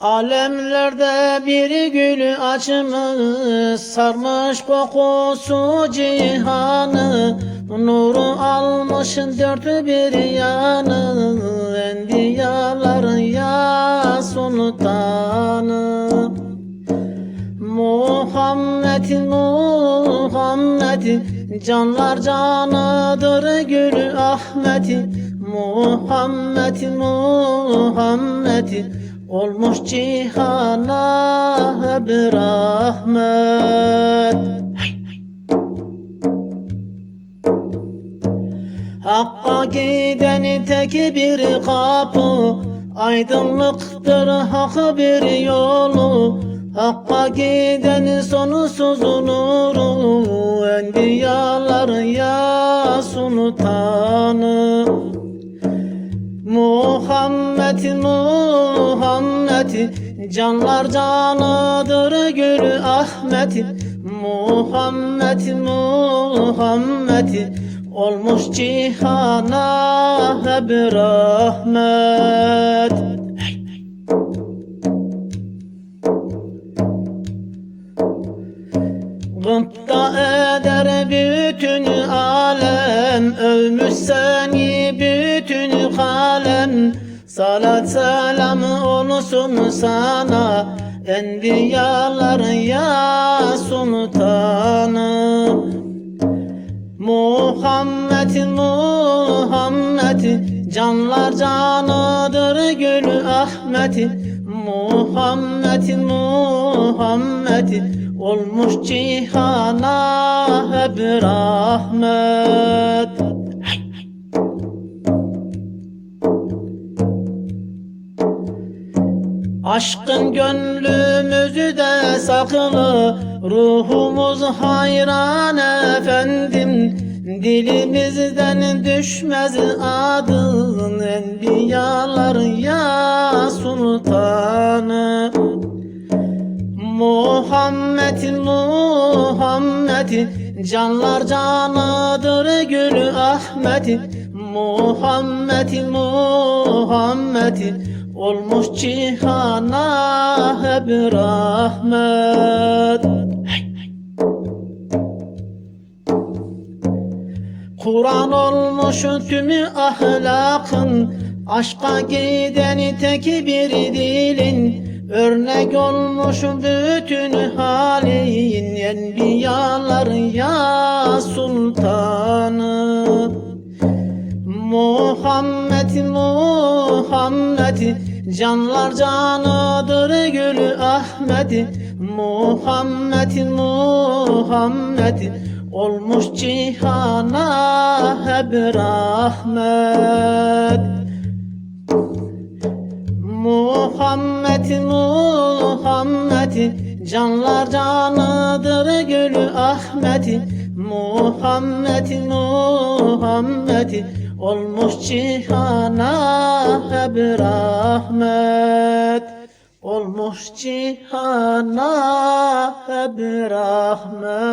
Alemlerde bir gül açmış Sarmış kokusu cihanı. Nuru almış dört bir yanı Enbiyaların ya sultanı Muhammed Muhammed Canlar canıdır gül Ahmet. Muhammed Muhammed Olmuş cihana hep rahmet Hakka giden tek bir kapı Aydınlıktır hak bir yolu. Hakka giden sonsuz nuru Enbiyalar ya sultanı Muhammed Muhammed Canlar canıdır gül Ahmet. Muhammed Muhammed Olmuş cihana hep rahmet. Gıpta eder bütün alem Övmüş seni bütün kalem Salat selam olsun sana Enbiyalar ya sultanı. Muhammed Muhammed Canlar canıdır gül Ahmet. Muhammed Muhammed Olmuş cihana hep rahmet Aşkın gönlümüzü de saklı Ruhumuz hayran efendim. Dilimizden düşmez adın Enbiyalar ya sultanı. Muhammed Muhammed Canlar canıdır gül Ahmet. Muhammed Muhammed Olmuş cihana hep rahmet Kur'an olmuş tümü ahlakın Aşka giden tek bir dilin. Örnek olmuş bütün halin Enbiyalar ya sultanı Muhammed Muhammed Canlar canıdır gül Ahmet Muhammed Muhammed Olmuş cihana hep rahmet. Muhammed Muhammed Canlar canıdır gül Ahmet Muhammed Muhammed Olmuş cihana hep rahmet Olmuş cihana hep rahmet